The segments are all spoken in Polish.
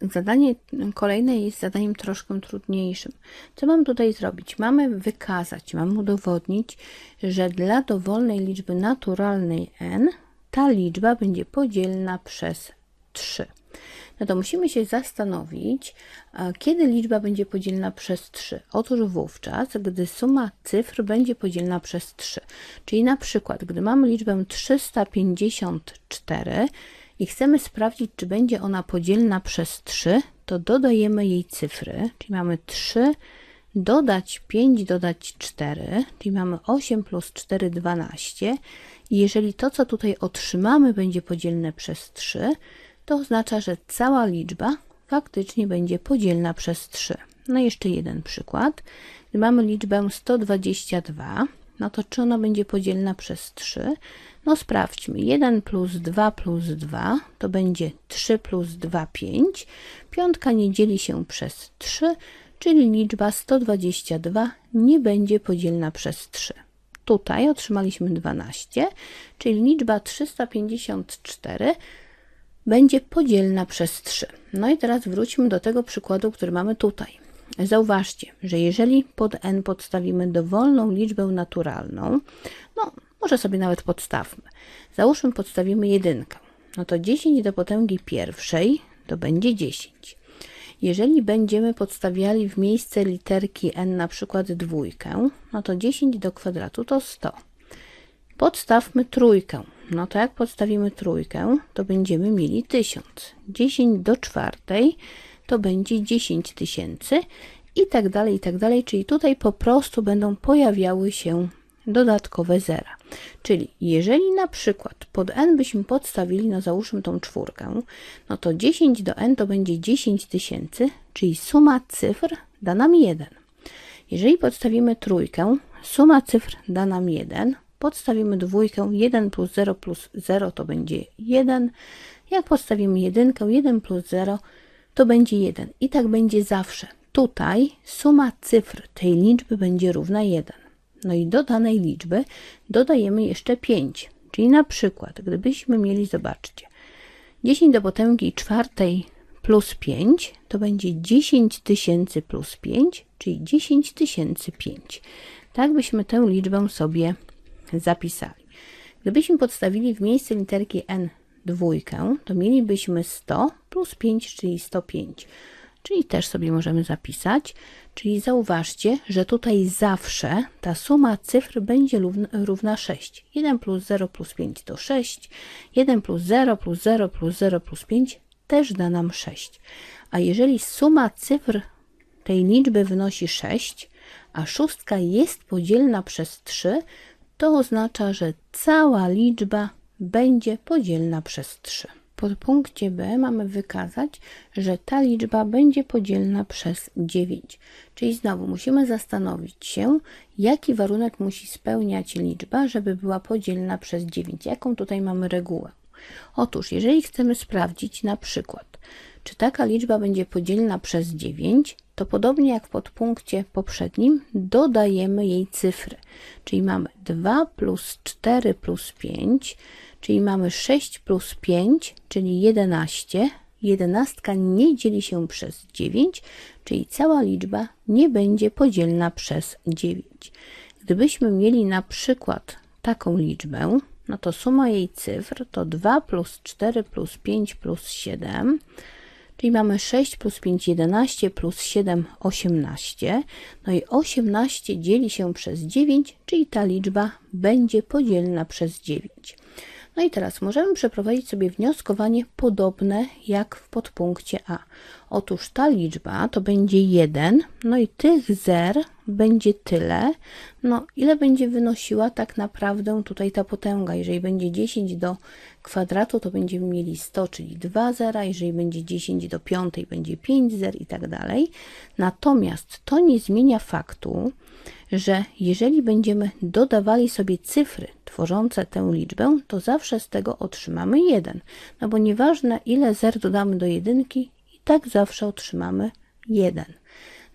zadanie kolejne jest zadaniem troszkę trudniejszym. Co mam tutaj zrobić? Mamy wykazać, mamy udowodnić, że dla dowolnej liczby naturalnej n ta liczba będzie podzielna przez 3. No to musimy się zastanowić, kiedy liczba będzie podzielna przez 3. Otóż wówczas, gdy suma cyfr będzie podzielna przez 3. Czyli na przykład, gdy mamy liczbę 354 i chcemy sprawdzić, czy będzie ona podzielna przez 3, to dodajemy jej cyfry, czyli mamy 3 dodać 5, dodać 4, czyli mamy 8 plus 4, 12. I jeżeli to, co tutaj otrzymamy, będzie podzielne przez 3, to oznacza, że cała liczba faktycznie będzie podzielna przez 3. No jeszcze jeden przykład. Mamy liczbę 122, no to czy ona będzie podzielna przez 3? No sprawdźmy. 1 plus 2 plus 2 to będzie 3 plus 2, 5. Piątka nie dzieli się przez 3, czyli liczba 122 nie będzie podzielna przez 3. Tutaj otrzymaliśmy 12, czyli liczba 354 będzie podzielna przez 3. No i teraz wróćmy do tego przykładu, który mamy tutaj. Zauważcie, że jeżeli pod n podstawimy dowolną liczbę naturalną, no może sobie nawet podstawmy. Załóżmy podstawimy jedynkę. No to 10 do potęgi pierwszej to będzie 10. Jeżeli będziemy podstawiali w miejsce literki n na przykład dwójkę, no to 10 do kwadratu to 100. Podstawmy trójkę. No to jak podstawimy trójkę, to będziemy mieli 1000. 10 do czwartej to będzie 10 tysięcy i tak dalej, i tak dalej. Czyli tutaj po prostu będą pojawiały się dodatkowe zera. Czyli jeżeli na przykład pod n byśmy podstawili, no załóżmy tą czwórkę, no to 10 do n to będzie 10 tysięcy, czyli suma cyfr da nam 1. Jeżeli podstawimy trójkę, suma cyfr da nam 1, podstawimy dwójkę, 1 plus 0 plus 0 to będzie 1. Jak podstawimy jedynkę, 1 plus 0 to będzie 1. I tak będzie zawsze. Tutaj suma cyfr tej liczby będzie równa 1. No i do danej liczby dodajemy jeszcze 5. Czyli na przykład, gdybyśmy mieli, zobaczcie, 10 do potęgi czwartej plus 5 to będzie 10 tysięcy plus 5, czyli 10 tysięcy 5. Tak byśmy tę liczbę sobie zapisali. Gdybyśmy podstawili w miejsce literki n dwójkę, to mielibyśmy 100 plus 5, czyli 105. Czyli też sobie możemy zapisać. Czyli zauważcie, że tutaj zawsze ta suma cyfr będzie równa 6. 1 plus 0 plus 5 to 6. 1 plus 0 plus 0 plus 0 plus 5 też da nam 6. A jeżeli suma cyfr tej liczby wynosi 6, a szóstka jest podzielna przez 3, to oznacza, że cała liczba będzie podzielna przez 3. Pod punkcie B mamy wykazać, że ta liczba będzie podzielna przez 9. Czyli znowu musimy zastanowić się, jaki warunek musi spełniać liczba, żeby była podzielna przez 9. Jaką tutaj mamy regułę? Otóż, jeżeli chcemy sprawdzić na przykład, czy taka liczba będzie podzielna przez 9, to podobnie jak w podpunkcie poprzednim, dodajemy jej cyfry. Czyli mamy 2 plus 4 plus 5, czyli mamy 6 plus 5, czyli 11. Jedenastka nie dzieli się przez 9, czyli cała liczba nie będzie podzielna przez 9. Gdybyśmy mieli na przykład taką liczbę, no to suma jej cyfr to 2 plus 4 plus 5 plus 7, czyli mamy 6 plus 5 11 plus 7 18. No i 18 dzieli się przez 9, czyli ta liczba będzie podzielna przez 9. No i teraz możemy przeprowadzić sobie wnioskowanie podobne jak w podpunkcie A. Otóż ta liczba to będzie 1, no i tych zer będzie tyle. No ile będzie wynosiła tak naprawdę tutaj ta potęga? Jeżeli będzie 10 do kwadratu, to będziemy mieli 100, czyli 2 zera. Jeżeli będzie 10 do piątej, będzie 5 zer i tak dalej. Natomiast to nie zmienia faktu, że jeżeli będziemy dodawali sobie cyfry tworzące tę liczbę, to zawsze z tego otrzymamy 1. No bo nieważne ile zer dodamy do jedynki, i tak zawsze otrzymamy 1.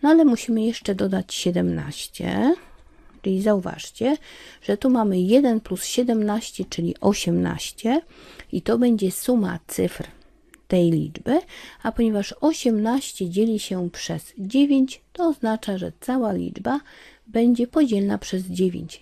No ale musimy jeszcze dodać 17. Czyli zauważcie, że tu mamy 1 plus 17, czyli 18 i to będzie suma cyfr tej liczby, a ponieważ 18 dzieli się przez 9, to oznacza, że cała liczba będzie podzielna przez 9.